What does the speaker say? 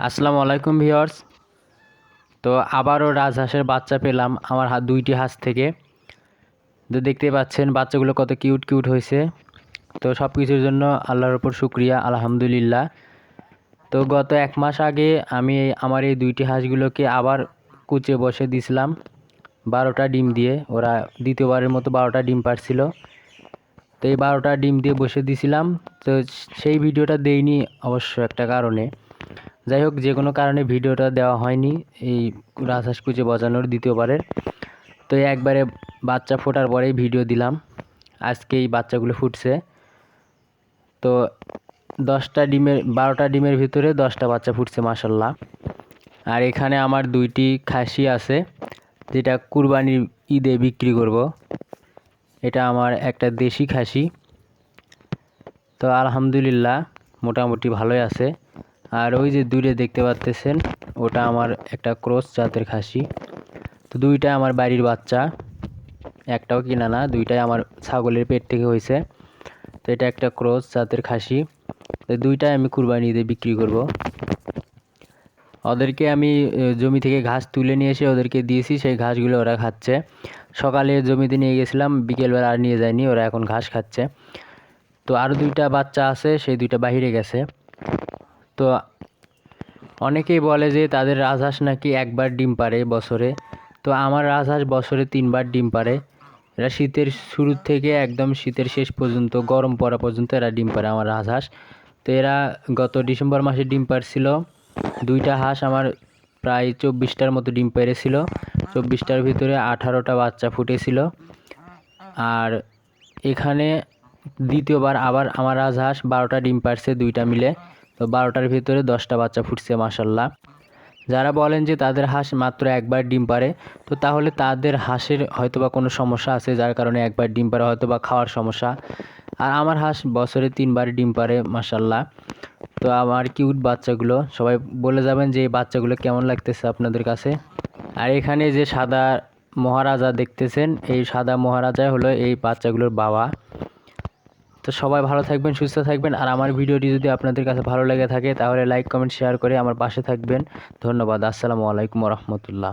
আসসালামু আলাইকুম ভিওর্স তো আবারও রাজহাঁসের বাচ্চা পেলাম আমার হাত দুইটি হাঁস থেকে। তো দেখতে পাচ্ছেন বাচ্চাগুলো কত কিউট কিউট হয়েছে। তো সব কিছুর জন্য আল্লাহর ওপর শুক্রিয়া, আলহামদুলিল্লাহ। তো গত এক মাস আগে আমি আমার এই দুইটি হাঁসগুলোকে আবার কুচে বসে দিছিলাম বারোটা ডিম দিয়ে। ওরা দ্বিতীয়বারের মতো বারোটা ডিম পারছিল। তো এই বারোটা ডিম দিয়ে বসে দিছিলাম। তো সেই ভিডিওটা দেইনি অবশ্য একটা কারণে। যাই হোক, যে কোনো কারণে ভিডিওটা দেওয়া হয়নি, এই রাজহাঁস কুচে বজানোর দ্বিতীয়বারের। তো একবারে বাচ্চা ফোটার পরেই ভিডিও দিলাম, আজকে এই বাচ্চাগুলো ফুটছে। তো দশটা ডিমের, বারোটা ডিমের ভিতরে দশটা বাচ্চা ফুটছে মাসাল্লাহ আর এখানে আমার দুইটি খাসি আছে, যেটা কুরবানির ঈদে বিক্রি করব। এটা আমার একটা দেশি খাসি। তো আলহামদুলিল্লাহ, মোটামুটি ভালোই আছে। আর ওই যে দূরে দেখতে পাচ্তেছেন ওটা আমার একটা ক্রস জাতের খাসি। তো দুইটা আমার বাড়ির বাচ্চা, একটাও কিনা না, দুইটাই আমার ছাগলের পেট থেকে হয়েছে। তো এটা একটা ক্রস জাতের খাসি, তো দুইটাই আমি কুরবানি দিয়ে বিক্রি করব। ওদেরকে আমি জমি থেকে ঘাস তুলে নিয়ে এসে ওদেরকে দিয়েছি, সেই ঘাসগুলো ওরা খাচ্ছে। সকালে জমিতে নিয়ে গেছিলাম, বিকেলবেলা আর নিয়ে যায়নি, ওরা এখন ঘাস খাচ্ছে। তো আরও দুইটা বাচ্চা আছে, সেই দুইটা বাইরে গেছে। তো অনেকেই বলে যে তাদের রাজহাঁস নাকি একবার ডিম পারে বছরে। তো আমার রাজহাঁস বছরে তিনবার ডিম পারে এরা শীতের শুরু থেকে একদম শীতের শেষ পর্যন্ত, গরম পড়া পর্যন্ত এরা ডিম পারে আমার রাজহাঁস। তো এরা গত ডিসেম্বর মাসে ডিম পারছিল দুইটা হাঁস আমার প্রায় চব্বিশটার মতো ডিম পেরেছিল চব্বিশটার ভিতরে আঠারোটা বাচ্চা ফুটেছিল। আর এখানে দ্বিতীয়বার আবার আমার রাজহাঁস বারোটা ডিম পারছে দুইটা মিলে। তো বারোটার ভিতরে দশটা বাচ্চা ফুটছে মাসাল্লাহ যারা বলেন যে তাদের হাঁস মাত্র একবার ডিম পারে, তো তাহলে তাদের হাঁসের হয়তোবা কোনো সমস্যা আছে, যার কারণে একবার ডিম পারে, হয়তোবা খাওয়ার সমস্যা। আর আমার হাঁস বছরে তিনবার ডিম পারে মাসাল্লাহ তো আমার কিউট বাচ্চাগুলো, সবাই বলে যাবেন যে এই বাচ্চাগুলো কেমন লাগতেছে আপনাদের কাছে? আর এখানে যে সাদা মহারাজা দেখতেছেন, এই সাদা মহারাজা হলো এই বাচ্চাগুলোর বাবা। তো সবাই ভালো থাকবেন, সুস্থ থাকবেন। আর আমার ভিডিওটি যদি আপনাদের কাছে ভালো লেগে থাকে, তাহলে লাইক কমেন্ট শেয়ার করে আমার পাশে থাকবেন। ধন্যবাদ। আসসালামু আলাইকুম রহমতুল্লাহ।